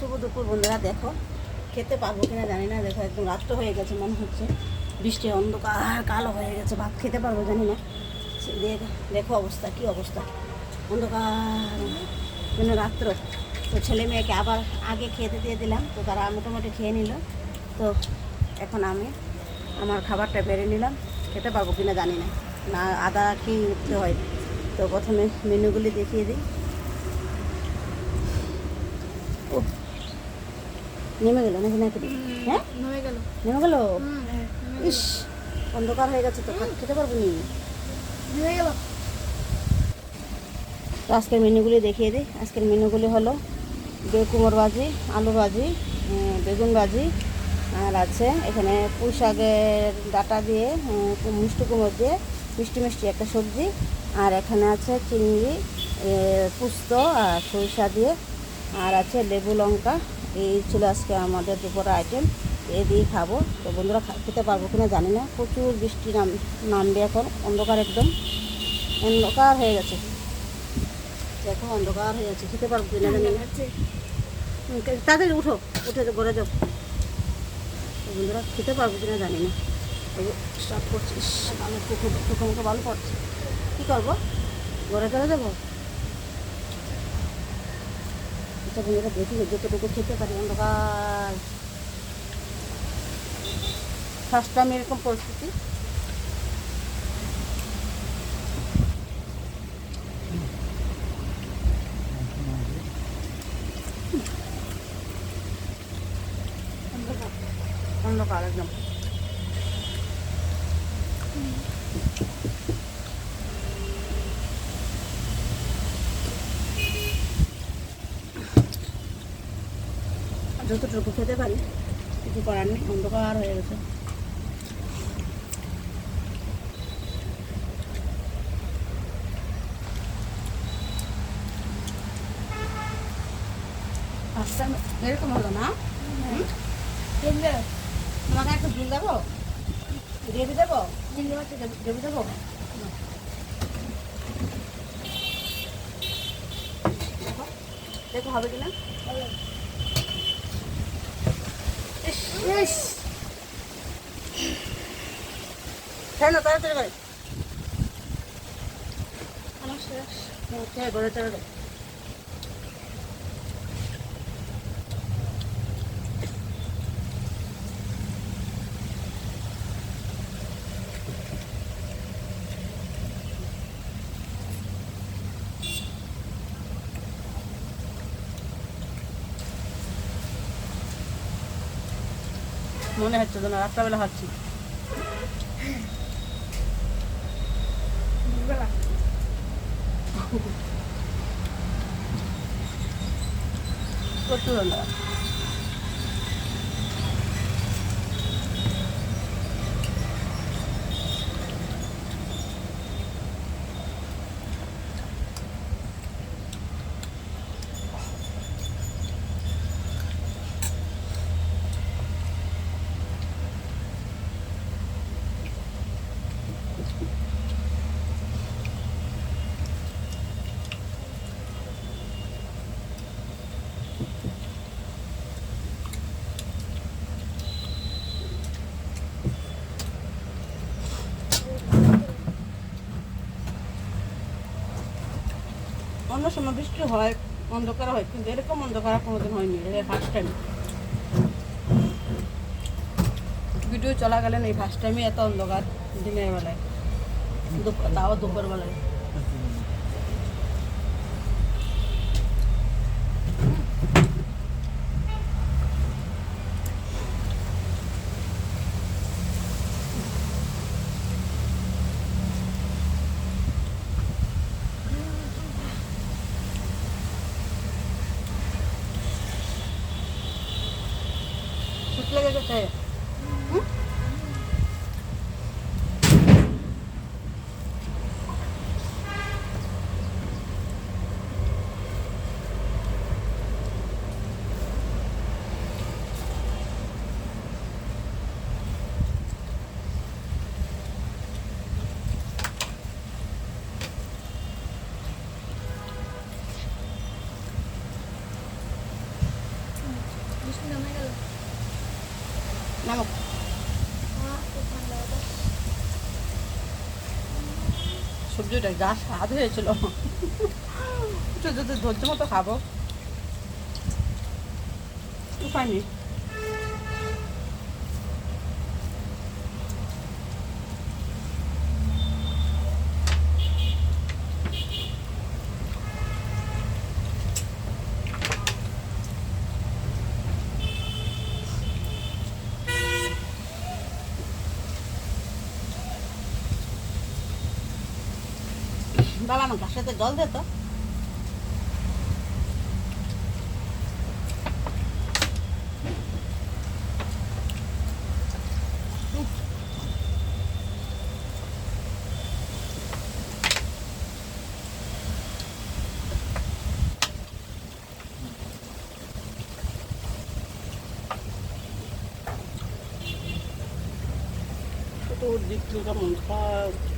শুভ দুপুর বন্ধুরা, দেখো। খেতে পারব কিনা জানি না, দেখো একদম রাত্র হয়ে গেছে মনে হচ্ছে। বৃষ্টি অন্ধকার, কালো হয়ে গেছে, ভাত খেতে পারব জানি না। দেখ- অবস্থা, কি অবস্থা। অন্ধকার যেন রাত্র। তো ছেলে মেয়েকে আবার আগে খেতে দিয়ে দিলাম, তো তারা মোটামুটি খেয়ে নিল। তো এখন আমি আমার খাবারটা বেড়ে নিলাম। খেতে পারব কিনা জানি না। না, আদা কি হয়? তো প্রথমে মেনুগুলি দেখিয়ে দিই। নেমে গেল নাকি নাকি? হ্যাঁ? হয়ে গেল। নেমে গেল? ইস অন্ধকার হয়ে গেছে তো খেতে পারব নি? গেল। তো আজকের মেনুগুলি দেখিয়ে দিই। আজকের মেনুগুলি হলো বেকুমোর ভাজি আলু ভাজি বেগুন ভাজি আর আছে এখানে পুঁই শাকের ডাটা দিয়ে মিষ্টি কুমড়ো দিয়ে মিষ্টি মিষ্টি একটা সবজি আর এখানে আছে চিংড়ি পুস্ত আর সরিষা দিয়ে আর আছে লেবু লঙ্কা। এই ছিল আজকে আমাদের দুপুরের আইটেম এ দিয়ে খাব। তো বন্ধুরা খেতে পারব কিনা জানি না। প্রচুর বৃষ্টি নাম নামবে এখন। অন্ধকার একদম। অন্ধকার হয়ে গেছে। দেখো, অন্ধকার হয়ে গেছে। খেতে পারব কিনা জানি না। তাড়াতাড়ি উঠো। উঠে ঘরে যাও। বন্ধুরা, খেতে পারব কিনা জানি না। স্টার্ট করছিস আমি চোখে চোখে মুখে ভালো পড়ছে কী করব? ঘরে চলে যাব? আচ্ছা বন্ধুরা দেখি যতটুকু খেতে পারি অন্ধকার। ফার্স্ট টাইম এরকম পরিস্থিতি। অন্ধকার একদম। যতটুকু খেতে পারি কিছু করার নেই অন্ধকার হয়ে গেছে। আচ্ছা এরকম হলো না? তোমাকে একটু ঝুল দেবো? গ্রেভি দেবো? গ্রেভি। দেবো? দেখো, দেখো হবে কিনা? ইস। খেয়ে তাড়াতাড়ি করে। আমার শেষ হ্যাঁ, ঘরে চলে মনে হচ্ছে যেন রাত্রাবেলা হাঁটছি। প্রচুর অন্য সময় বৃষ্টি হয়, অন্ধকার হয়, কিন্তু এরকম অন্ধকার কোনোদিন হয়নি ফার্স্ট টাইম ভিডিও চলা গেলেন এই ফার্স্ট টাইমই এত অন্ধকার দিনের বেলায় তাও দুপুর বেলায় সবজিটা যা স্বাদ হয়েছিল। ধৈর্য মতো খাব। উপায় নেই বাবা আমার গাছটাতে জল দে তো। চতুর্দিক থেকে কেমন? খায়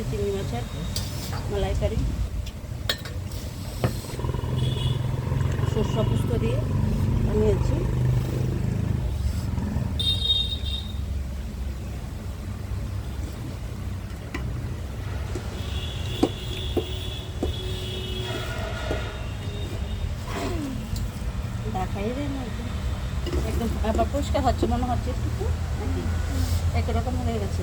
নিয়েছে চিংড়ি মাছের মালাইকারি। সর্ষ পুস্ত দিয়ে বানিয়েছি। একদম। আবার পরিষ্কার হচ্ছে, মনে হচ্ছে একটু নাকি একই রকম হয়ে গেছে।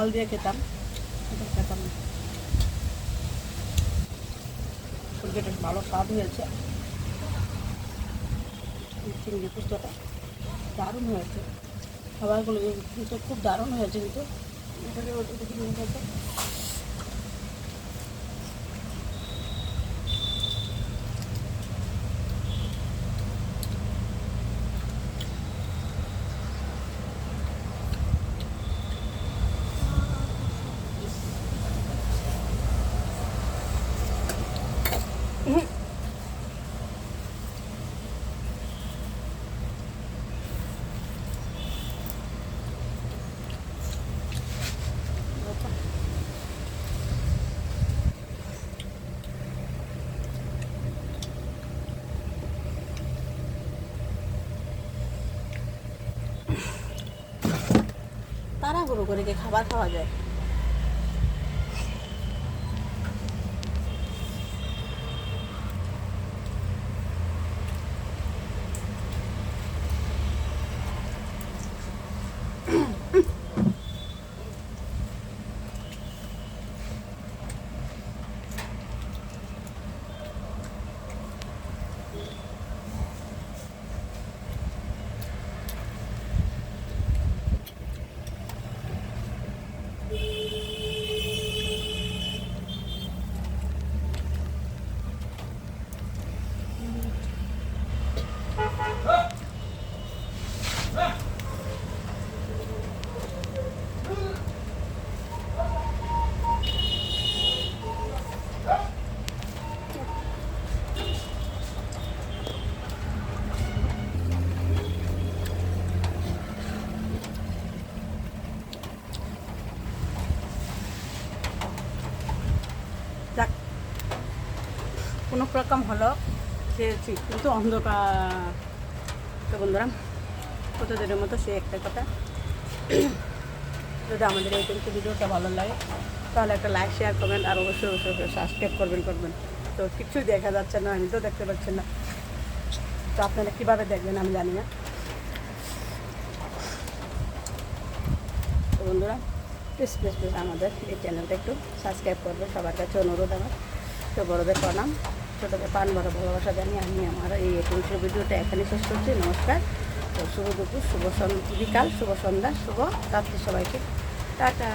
ডাল দিয়ে খেতাম। এটা খেতাম সবজিটা ভালো স্বাদ হয়েছে। চিংড়ি পুস্তটা দারুণ হয়েছে। খাবারগুলো খুব দারুণ হয়েছে কিন্তু। এটাকে ওটা দেখে নিয়ে যেত। তাড়াহুড়ো করে কি খাবার খাওয়া যায় রকম হলো, খেয়েছি। কিন্তু অন্ধকার। তো বন্ধুরা, প্রতিদিনের মতো সে একটা কথা। যদি আমাদের এই কিন্তু ভিডিওটা ভালো লাগে, তাহলে একটা লাইক শেয়ার করবেন আর অবশ্যই অবশ্যই সাবস্ক্রাইব করবেন করবেন। তো কিছুই দেখা যাচ্ছে না, আমি তো দেখতে পাচ্ছি না। তো আপনারা কীভাবে দেখবেন আমি জানি না। তো বন্ধুরা প্লিজ প্লিজ প্লিজ আমাদের এই চ্যানেলটা একটু সাবস্ক্রাইব করবে সবার কাছে অনুরোধ আমার। তো বড়দের প্রণাম। ছোটোদের পান বড় ভালোবাসা জানি। আমি আমার এই একুশের ভিডিওটা এখানে শেষ করছি। নমস্কার। তো শুভ দুপুর, শুভ বিকাল, শুভ সন্ধ্যা, শুভ রাত্রি সবাইকে। টাটা।